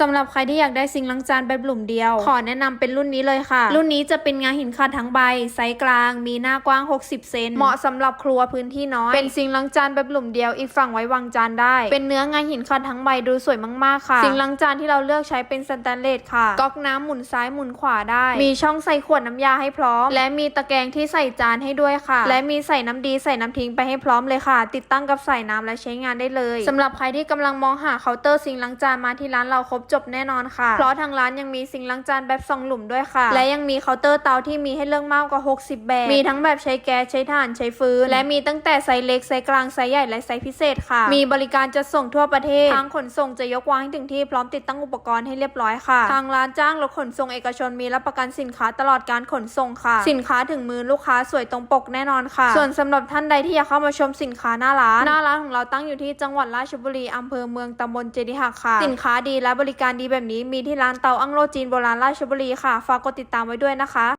สำหรับใครที่อยากได้ซิงค์ล้างจานแบบหลุมเดียว ขอแนะนำเป็นรุ่นนี้เลยค่ะ รุ่นนี้จะเป็นงาหินขัดทั้งใบ ไซส์กลาง มีหน้ากว้าง 60 เซน เหมาะสำหรับครัวพื้นที่น้อย เป็นซิงค์ล้างจานแบบหลุมเดียว อีกฝั่งไว้วางจานได้ เป็นเนื้องาหินขัดทั้งใบดูสวยมากๆค่ะ ซิงค์ล้างจานที่เราเลือกใช้เป็นสแตนเลสค่ะ ก๊อกน้ำหมุนซ้ายหมุนขวาได้ มีช่องใส่ขวดน้ำยาให้พร้อม และมีตะแกรงที่ใส่จานให้ด้วยค่ะ และมีใส่น้ำดีใส่น้ำทิ้งไปให้พร้อมเลยค่ะ ติดตั้งกับใส่น้ำและใช้งานได้เลยสำหรับใครที่กำลังมองหาเคาน์เตอร์ซิงค์ล้างจานมาที่ร้านเราครบจบแน่นอนค่ะ เพราะทางร้านยังมีซิงค์ล้างจานแบบสองหลุมด้วยค่ะ และยังมีเคาน์เตอร์เตาที่มีให้เลือกมากกว่า 60 แบบ มีทั้งแบบใช้แก๊สใช้ถ่านใช้ฟืน และมีตั้งแต่ไซส์เล็กไซส์กลางไซส์ใหญ่และไซส์พิเศษค่ะ มีบริการจะส่งทั่วประเทศทางขนส่งจะยกวางให้ถึงที่พร้อมติดตั้งอุปกรณ์ให้เรียบร้อยค่ะ ทางร้านจ้างรถขนส่งเอกชนมีรับประกันสินค้าตลอดการขนส่งค่ะ สินค้าถึงมือลูกค้าสวยตรงปกแน่นอนค่ะ ส่วนสำหรับท่านใดที่อยากเข้ามาชมสินค้าหน้าร้าน หน้าร้านของเราตั้งอยู่ที่จังหวัดราชบุรีอำเภอเมืองตำบลเจดีหักค่ะ สินค้าดีและบริการดีแบบนี้มีที่ร้านเตาอั้งโลจีนโบราณราชบุรีค่ะ ฝากกดติดตามไว้ด้วยนะคะ